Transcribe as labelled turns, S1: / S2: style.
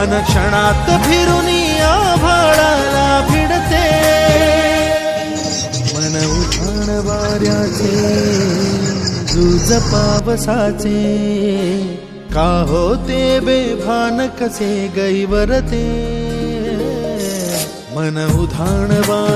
S1: अनक्षणात फिरून आभाळाला भिडते. मन उठाण वाऱ्याचे जुज पावसाचे. का होते बेभान कसे गैवरते. मन उधाण वा